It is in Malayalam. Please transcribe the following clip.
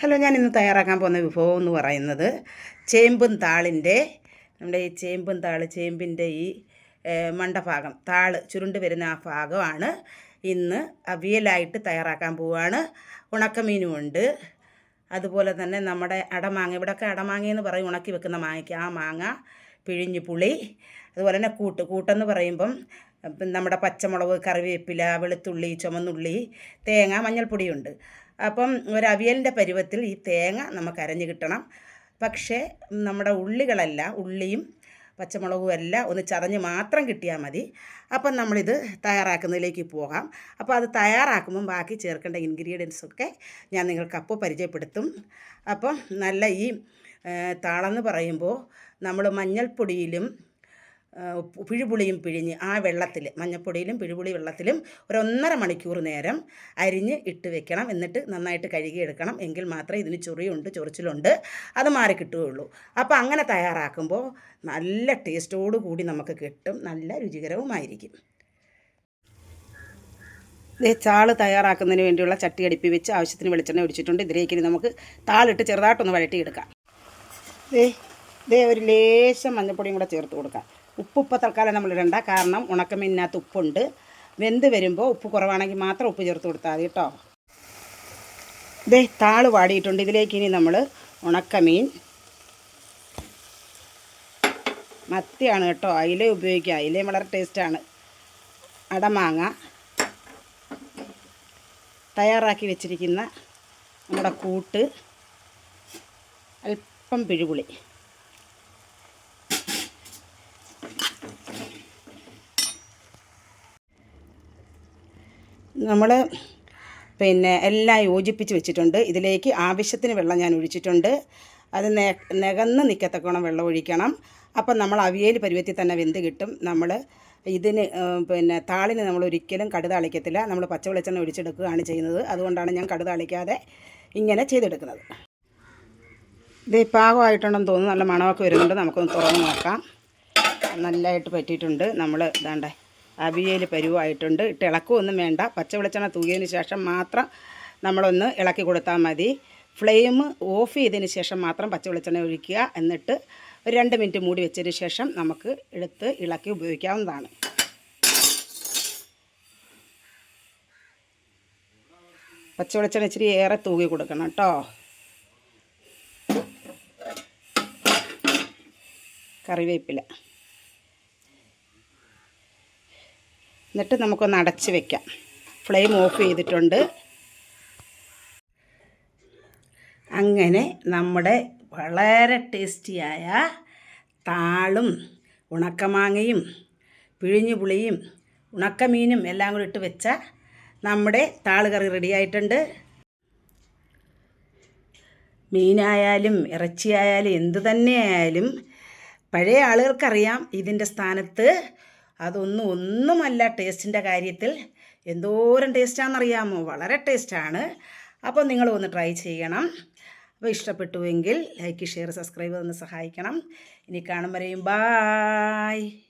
ഹലോ ഞാൻ ഇന്ന് തയ്യാറാക്കാൻ പോകുന്ന വിഭവം എന്ന് പറയുന്നത് ചേമ്പും താളിന്റെ നമ്മുടെ ഈ ചേമ്പും താൾ ചേമ്പിന്റെ ഈ മണ്ടഭാഗം താൾ ചുരുണ്ട് വരുന്ന ആ ഭാഗമാണ് ഇന്ന് അവിയലായിട്ട് തയ്യാറാക്കാൻ പോവുകയാണ്. ഉണക്കമീനും ഉണ്ട് അതുപോലെ തന്നെ നമ്മുടെ അടമാങ്ങ ഇവിടെയൊക്കെ അടമാങ്ങ എന്ന് പറയും ഉണക്കി വെക്കുന്ന മാങ്ങയ്ക്ക് ആ മാങ്ങ പിഴിഞ്ഞ് പുളി അതുപോലെ തന്നെ കൂട്ട് കൂട്ടെന്ന് പറയുമ്പം നമ്മുടെ പച്ചമുളക് കറിവേപ്പില വെളുത്തുള്ളി ചുമന്നുള്ളി തേങ്ങ മഞ്ഞൾപ്പൊടിയുണ്ട്. അപ്പം ഒരു പരുവത്തിൽ ഈ തേങ്ങ നമുക്ക് അരഞ്ഞ് കിട്ടണം. പക്ഷേ നമ്മുടെ ഉള്ളികളല്ല ഉള്ളിയും പച്ചമുളകും എല്ലാം ഒന്ന് ചതഞ്ഞ് മാത്രം കിട്ടിയാൽ മതി. അപ്പം നമ്മളിത് തയ്യാറാക്കുന്നതിലേക്ക് പോകാം. അപ്പോൾ അത് തയ്യാറാക്കുമ്പം ബാക്കി ചേർക്കേണ്ട ഇൻഗ്രീഡിയൻസ് ഒക്കെ ഞാൻ നിങ്ങൾക്ക് അപ്പോൾ പരിചയപ്പെടുത്തും. അപ്പം നല്ല ഈ താളെന്ന് പറയുമ്പോൾ നമ്മൾ മഞ്ഞൾപ്പൊടിയിലും പിഴുപുളിയും പിഴിഞ്ഞ് ആ വെള്ളത്തിൽ മഞ്ഞപ്പൊടിയിലും പിഴുപുളി വെള്ളത്തിലും ഒരു ഒന്നര മണിക്കൂർ നേരം അരിഞ്ഞ് ഇട്ട് വെക്കണം. എന്നിട്ട് നന്നായിട്ട് കഴുകിയെടുക്കണം. എങ്കിൽ മാത്രമേ ഇതിന് ചൊറിയുണ്ട് ചൊറിച്ചിലുണ്ട്. അത് മാറി കിട്ടുകയുള്ളൂ. അപ്പോൾ അങ്ങനെ തയ്യാറാക്കുമ്പോൾ നല്ല ടേസ്റ്റോടു കൂടി നമുക്ക് കിട്ടും. നല്ല രുചികരവുമായിരിക്കും. ദേ ചാൾ തയ്യാറാക്കുന്നതിന് വേണ്ടിയുള്ള ചട്ടി അടുപ്പി വെച്ച് ആവശ്യത്തിന് വെളിച്ചെണ്ണ ഒഴിച്ചിട്ടുണ്ട്. ഇതിലേക്ക് നമുക്ക് താളിട്ട് ചെറുതായിട്ടൊന്ന് വഴറ്റിയെടുക്കാം. ദേ ദേ ഒരു ലേശം മഞ്ഞപ്പൊടിയും കൂടെ ചേർത്ത് കൊടുക്കാം. ഉപ്പ് ഇപ്പോൾ തൽക്കാലം നമ്മൾ ഇടണ്ട. കാരണം ഉണക്കമീനിനകത്ത് ഉപ്പുണ്ട്. വെന്ത് വരുമ്പോൾ ഉപ്പ് കുറവാണെങ്കിൽ മാത്രം ഉപ്പ് ചേർത്ത് കൊടുത്താൽ മതി കേട്ടോ ഇതേ താൾ വാടിയിട്ടുണ്ട്. ഇതിലേക്ക് ഇനി നമ്മൾ ഉണക്കമീൻ മത്തിയാണ് കേട്ടോ. അയില ഉപയോഗിക്കുക. അയിലയും വളരെ ടേസ്റ്റാണ് അടമാങ്ങ തയ്യാറാക്കി വെച്ചിരിക്കുന്ന നമ്മുടെ കൂട്ട് അല്പം പിഴുപുളി. നമ്മൾ പിന്നെ എല്ലാം യോജിപ്പിച്ച് വെച്ചിട്ടുണ്ട്. ഇതിലേക്ക് ആവശ്യത്തിന് വെള്ളം ഞാൻ ഒഴിച്ചിട്ടുണ്ട്. അത് നികന്ന് നിൽക്കത്തക്കോണം വെള്ളം ഒഴിക്കണം. അപ്പം നമ്മൾ അവിയൽ പരുവത്തിൽ തന്നെ വെന്ത് കിട്ടും. നമ്മൾ ഇതിന് പിന്നെ താളിന് നമ്മൾ ഒരിക്കലും കടുത താളിക്കത്തില്ല നമ്മൾ പച്ച വെളിച്ചെണ്ണ ഒഴിച്ചെടുക്കുകയാണ് ചെയ്യുന്നത്. അതുകൊണ്ടാണ് ഞാൻ കടുത താളിക്കാതെ ഇങ്ങനെ ചെയ്തെടുക്കുന്നത്. ഇത് പാകമായിട്ടുണ്ടെന്ന് തോന്നുന്നു. നല്ല മണമൊക്കെ വരുന്നുണ്ട്. നമുക്കൊന്ന് തുറന്ന് നോക്കാം. നല്ലതായിട്ട് പറ്റിയിട്ടുണ്ട്. നമ്മൾ ഇതാണ്ടേ അവിയൽ പരുവായിട്ടുണ്ട്. ഇട്ട് ഇളക്കുമൊന്നും വേണ്ട. പച്ച വെളിച്ചെണ്ണ തൂകിയതിന് ശേഷം മാത്രം നമ്മളൊന്ന് ഇളക്കി കൊടുത്താൽ മതി. ഫ്ലെയിം ഓഫ് ചെയ്തതിന് ശേഷം മാത്രം പച്ച വെളിച്ചെണ്ണ ഒഴിക്കുക. എന്നിട്ട് ഒരു രണ്ട് മിനിറ്റ് മൂടി വെച്ചതിന് ശേഷം നമുക്ക് എടുത്ത് ഇളക്കി ഉപയോഗിക്കാവുന്നതാണ്. പച്ച വെളിച്ചെണ്ണ ഇച്ചിരി ഏറെ തൂകി കൊടുക്കണം കേട്ടോ. കറിവേപ്പില. എന്നിട്ട് നമുക്കൊന്ന് അടച്ച് വെക്കാം. ഫ്ലെയിം ഓഫ് ചെയ്തിട്ടുണ്ട്. അങ്ങനെ നമ്മുടെ വളരെ ടേസ്റ്റിയായ താളും ഉണക്കമാങ്ങയും പിഴിഞ്ഞുപുളിയും ഉണക്കമീനും എല്ലാം കൂടി ഇട്ട് വെച്ച നമ്മുടെ താൾ കറി റെഡിയായിട്ടുണ്ട് മീനായാലും ഇറച്ചിയായാലും എന്തു തന്നെയായാലും പഴയ ആളുകൾക്കറിയാം ഇതിന്റെ സ്ഥാനത്ത് അതൊന്നും ഒന്നുമല്ല ടേസ്റ്റിന്റെ കാര്യത്തിൽ. എന്തോരം ടേസ്റ്റാണെന്നറിയാമോ? വളരെ ടേസ്റ്റാണ്. അപ്പോൾ നിങ്ങൾ ഒന്ന് ട്രൈ ചെയ്യണം. അപ്പോൾ ഇഷ്ടപ്പെട്ടുവെങ്കിൽ ലൈക്ക് ഷെയർ സബ്സ്ക്രൈബ് ഒന്ന് സഹായിക്കണം. ഇനി കാണും വരെയും. ബായ്.